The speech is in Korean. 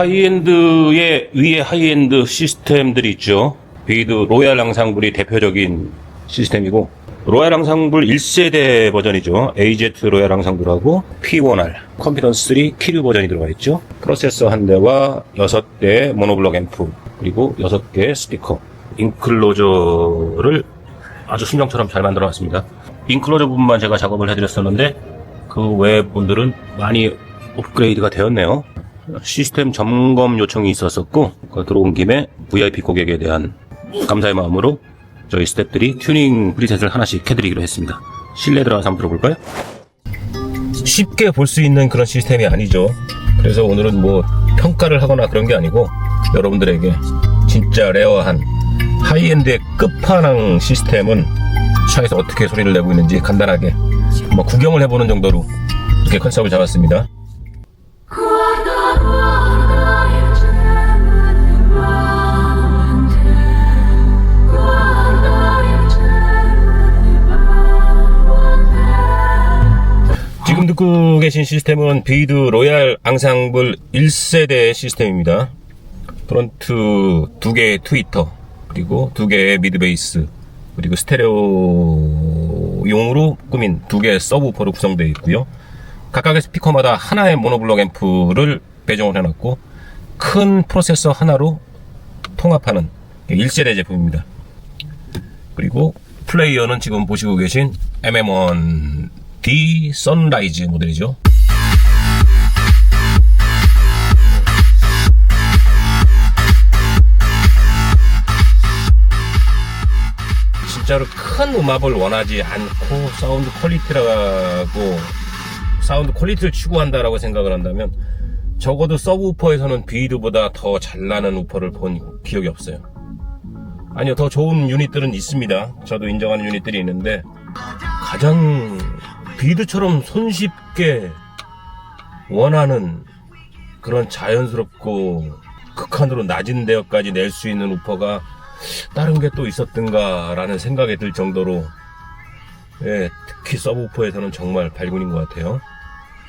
하이엔드의 위에 하이엔드 시스템들이 있죠. 비드 로얄 앙상블이 대표적인 시스템이고 로얄 앙상블 1세대 버전이죠. AZ 로얄 앙상블하고 P1R 컴피던스 3 키류 버전이 들어가 있죠. 프로세서 한 대와 6대 모노블럭 앰프 그리고 6개 스피커 인클로저를 아주 순정처럼 잘 만들어 놨습니다. 인클로저 부분만 제가 작업을 해드렸었는데 그 외 분들은 많이 업그레이드가 되었네요. 시스템 점검 요청이 있었었고 그 들어온 김에 VIP 고객에 대한 감사의 마음으로 저희 스태프들이 튜닝 프리셋을 하나씩 해드리기로 했습니다. 실내 들어가서 한번 들어볼까요? 쉽게 볼 수 있는 그런 시스템이 아니죠. 그래서 오늘은 뭐 평가를 하거나 그런 게 아니고 여러분들에게 진짜 레어한 하이엔드의 끝판왕 시스템은 차에서 어떻게 소리를 내고 있는지 간단하게 한번 구경을 해보는 정도로 이렇게 컨셉을 잡았습니다. 지금 듣고 계신 시스템은 비드 로얄 앙상블 1세대 시스템입니다. 프론트 두 개의 트위터, 그리고 두 개의 미드베이스, 그리고 스테레오용으로 꾸민 두 개의 서브우퍼로 구성되어 있고요. 각각의 스피커마다 하나의 모노블럭 앰프를 배정을 해놨고 큰 프로세서 하나로 통합하는 1세대 제품입니다. 그리고 플레이어는 지금 보시고 계신 MM1D 선라이즈 모델이죠. 진짜로 큰 음압을 원하지 않고 사운드 퀄리티라고 사운드 퀄리티를 추구한다라고 생각을 한다면 적어도 서브우퍼에서는 비드보다 더 잘 나는 우퍼를 본 기억이 없어요. 아니요, 더 좋은 유닛들은 있습니다. 저도 인정하는 유닛들이 있는데 가장 비드처럼 손쉽게 원하는 그런 자연스럽고 극한으로 낮은 대역까지 낼 수 있는 우퍼가 다른 게 또 있었던가라는 생각이 들 정도로 예, 특히 서브우퍼에서는 정말 발군인 것 같아요.